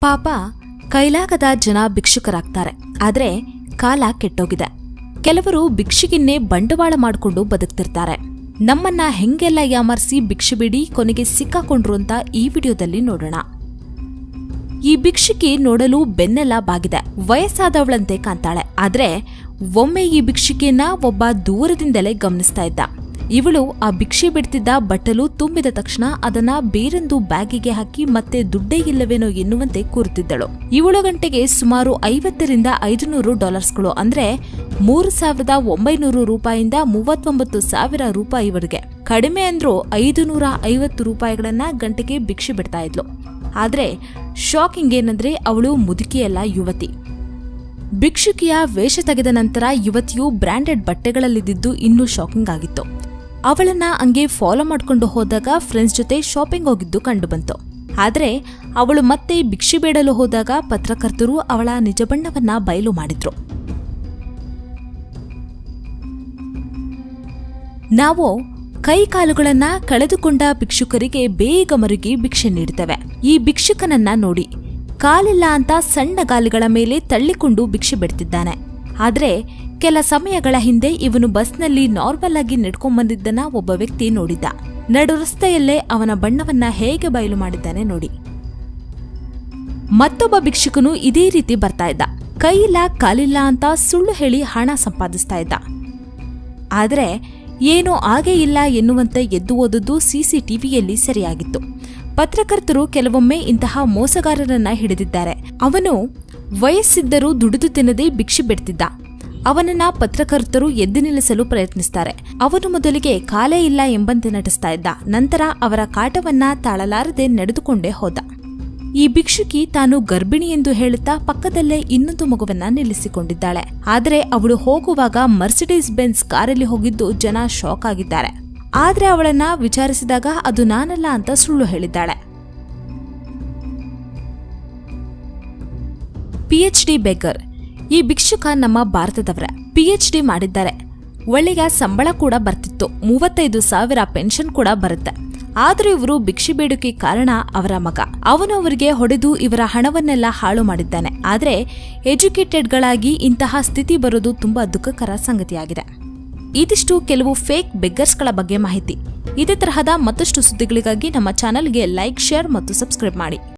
ಪಾಪ ಕೈಲಾಗದ ಜನ ಭಿಕ್ಷುಕರಾಗ್ತಾರೆ. ಆದ್ರೆ ಕಾಲ ಕೆಟ್ಟೋಗಿದೆ. ಕೆಲವರು ಭಿಕ್ಷುಗಿನ್ನೇ ಬಂಡವಾಳ ಮಾಡಿಕೊಂಡು ಬದುಕ್ತಿರ್ತಾರೆ. ನಮ್ಮನ್ನ ಹೆಂಗೆಲ್ಲ ಯಾಮರ್ಸಿ ಭಿಕ್ಷೆ ಬಿಡಿ ಕೊನೆಗೆ ಸಿಕ್ಕಾಕೊಂಡ್ರು ಅಂತ ಈ ವಿಡಿಯೋದಲ್ಲಿ ನೋಡೋಣ. ಈ ಭಿಕ್ಷುಕಿ ನೋಡಲು ಬೆನ್ನೆಲ್ಲ ಬಾಗಿದೆ. ವಯಸ್ಸಾದವಳಂತೆ ಕಾಣ್ತಾಳೆ. ಆದ್ರೆ ಒಮ್ಮೆ ಈ ಭಿಕ್ಷುಕಿಯನ್ನ ಒಬ್ಬ ದೂರದಿಂದಲೇ ಗಮನಿಸ್ತಾ ಇದ್ದ. ಇವಳು ಆ ಭಿಕ್ಷೆ ಬಿಡ್ತಿದ್ದ ಬಟ್ಟಲು ತುಂಬಿದ ತಕ್ಷಣ ಅದನ್ನ ಬೇರೊಂದು ಬ್ಯಾಗಿಗೆ ಹಾಕಿ ಮತ್ತೆ ದುಡ್ಡೇ ಇಲ್ಲವೇನೋ ಎನ್ನುವಂತೆ ಕೂರುತ್ತಿದ್ದಳು ಇವಳು ಗಂಟೆಗೆ ಸುಮಾರು ಐವತ್ತರಿಂದ ಐದುನೂರು ಡಾಲರ್ಸ್ಗಳು ಅಂದ್ರೆ ಮೂರು ಸಾವಿರದ ಒಂಬೈನೂರು ರೂಪಾಯಿಂದ ಮೂವತ್ತೊಂಬತ್ತು ಸಾವಿರ ರೂಪಾಯಿ ಇವರಿಗೆ ಕಡಿಮೆ ಅಂದ್ರೂ ಐದು ನೂರ ಐವತ್ತು ರೂಪಾಯಿಗಳನ್ನ ಗಂಟೆಗೆ ಭಿಕ್ಷೆ ಬಿಡ್ತಾ ಇದ್ಲು. ಆದ್ರೆ ಶಾಕಿಂಗ್ ಏನಂದ್ರೆ ಅವಳು ಮುದುಕಿಯಲ್ಲ ಯುವತಿ. ಭಿಕ್ಷುಕಿಯ ವೇಷ ತೆಗೆದ ನಂತರ ಯುವತಿಯು ಬ್ರಾಂಡೆಡ್ ಬಟ್ಟೆಗಳಲ್ಲಿದ್ದು ಇನ್ನೂ ಶಾಕಿಂಗ್ ಆಗಿತ್ತು. ಅವಳನ್ನ ಹಂಗೆ ಫಾಲೋ ಮಾಡ್ಕೊಂಡು ಹೋದಾಗ ಫ್ರೆಂಡ್ಸ್ ಜೊತೆ ಶಾಪಿಂಗ್ ಹೋಗಿದ್ದು ಕಂಡುಬಂತು ಆದರೆ ಅವಳು ಮತ್ತೆ ಭಿಕ್ಷೆ ಬೇಡಲು ಹೋದಾಗ ಪತ್ರಕರ್ತರು ಅವಳ ನಿಜ ಬಣ್ಣವನ್ನ ಬಯಲು ಮಾಡಿದ್ರು. ನಾವು ಕೈ ಕಾಲುಗಳನ್ನ ಕಳೆದುಕೊಂಡ ಭಿಕ್ಷುಕರಿಗೆ ಬೇಗ ಮರುಗಿ ಭಿಕ್ಷೆ ನೀಡುತ್ತೇವೆ ಈ ಭಿಕ್ಷುಕನನ್ನ ನೋಡಿ ಕಾಲಿಲ್ಲ ಅಂತ ಸಣ್ಣ ಗಾಲಿಗಳ ಮೇಲೆ ತಳ್ಳಿಕೊಂಡು ಭಿಕ್ಷೆ ಬಿಡ್ತಿದ್ದಾನೆ. ಆದ್ರೆ ಕೆಲ ಸಮಯಗಳ ಹಿಂದೆ ಇವನು ಬಸ್ನಲ್ಲಿ ನಾರ್ಮಲ್ ಆಗಿ ನಡ್ಕೊಂಡ್ಬಂದಿದ್ದನ್ನ ಒಬ್ಬ ವ್ಯಕ್ತಿ ನೋಡಿದ್ದ ನಡು ರಸ್ತೆಯಲ್ಲೇ ಅವನ ಬಣ್ಣವನ್ನ ಹೇಗೆ ಬಯಲು ಮಾಡಿದ್ದಾನೆ ನೋಡಿ. ಮತ್ತೊಬ್ಬ ಭಿಕ್ಷುಕನು ಇದೇ ರೀತಿ ಬರ್ತಾ ಇದ್ದ. ಕೈಯಿಲ್ಲ ಕಾಲಿಲ್ಲ ಅಂತ ಸುಳ್ಳು ಹೇಳಿ ಹಣ ಸಂಪಾದಿಸ್ತಾ ಇದ್ದ. ಆದ್ರೆ ಏನೋ ಆಗೇ ಇಲ್ಲ ಎನ್ನುವಂತೆ ಎದ್ದು ಓದದ್ದು ಸಿಸಿಟಿವಿಯಲ್ಲಿ ಸರಿಯಾಗಿತ್ತು. ಪತ್ರಕರ್ತರು ಕೆಲವೊಮ್ಮೆ ಇಂತಹ ಮೋಸಗಾರರನ್ನ ಹಿಡಿದಿದ್ದಾರೆ. ಅವನು ವಯಸ್ಸಿದ್ದರೂ ದುಡಿದು ತಿನ್ನದೇ ಭಿಕ್ಷೆ ಬಿಡ್ತಿದ್ದ. ಅವನನ್ನ ಪತ್ರಕರ್ತರು ಎದ್ದು ನಿಲ್ಲಿಸಲು ಪ್ರಯತ್ನಿಸ್ತಾರೆ. ಅವನು ಮೊದಲಿಗೆ ಕಾಲೇ ಇಲ್ಲ ಎಂಬಂತೆ ನಟಿಸ್ತಾ ಇದ್ದ. ನಂತರ ಅವರ ಕಾಟವನ್ನ ತಾಳಲಾರದೆ ನಡೆದುಕೊಂಡೇ ಹೋದ. ಈ ಭಿಕ್ಷುಕಿ ತಾನು ಗರ್ಭಿಣಿ ಎಂದು ಹೇಳುತ್ತಾ ಪಕ್ಕದಲ್ಲೇ ಇನ್ನೊಂದು ಮಗುವನ್ನ ನಿಲ್ಲಿಸಿಕೊಂಡಿದ್ದಾಳೆ. ಆದರೆ ಅವಳು ಹೋಗುವಾಗ ಮರ್ಸಿಡೀಸ್ ಬೆನ್ಸ್ ಕಾರಲ್ಲಿ ಹೋಗಿದ್ದು ಜನ ಶಾಕ್ ಆಗಿದ್ದಾರೆ. ಆದರೆ ಅವಳನ್ನ ವಿಚಾರಿಸಿದಾಗ ಅದು ನಾನಲ್ಲ ಅಂತ ಸುಳ್ಳು ಹೇಳಿದ್ದಾಳೆ. ಪಿಎಚ್ ಡಿ ಬೇಕರ್ ಈ ಭಿಕ್ಷುಕ ನಮ್ಮ ಭಾರತದವರೇ. ಪಿಎಚ್ ಡಿ ಮಾಡಿದ್ದಾರೆ. ಒಳ್ಳೆಯ ಸಂಬಳ ಕೂಡ ಬರ್ತಿತ್ತು. ಮೂವತ್ತೈದು ಸಾವಿರ ಪೆನ್ಷನ್ ಕೂಡ ಬರುತ್ತೆ. ಆದ್ರೂ ಇವರು ಭಿಕ್ಷೆ ಬೇಡಿಕೆ ಕಾರಣ ಅವರ ಮಗ. ಅವನು ಅವರಿಗೆ ಹೊಡೆದು ಇವರ ಹಣವನ್ನೆಲ್ಲ ಹಾಳು ಮಾಡಿದ್ದಾನೆ. ಆದ್ರೆ ಎಜುಕೇಟೆಡ್ಗಳಾಗಿ ಇಂತಹ ಸ್ಥಿತಿ ಬರೋದು ತುಂಬಾ ದುಃಖಕರ ಸಂಗತಿಯಾಗಿದೆ. ಇದಿಷ್ಟು ಕೆಲವು ಫೇಕ್ ಬೆಗ್ಗರ್ಸ್ಗಳ ಬಗ್ಗೆ ಮಾಹಿತಿ. ಇದೇ ತರಹದ ಮತ್ತಷ್ಟು ಸುದ್ದಿಗಳಿಗಾಗಿ ನಮ್ಮ ಚಾನೆಲ್ಗೆ ಲೈಕ್, ಶೇರ್ ಮತ್ತು ಸಬ್ಸ್ಕ್ರೈಬ್ ಮಾಡಿ.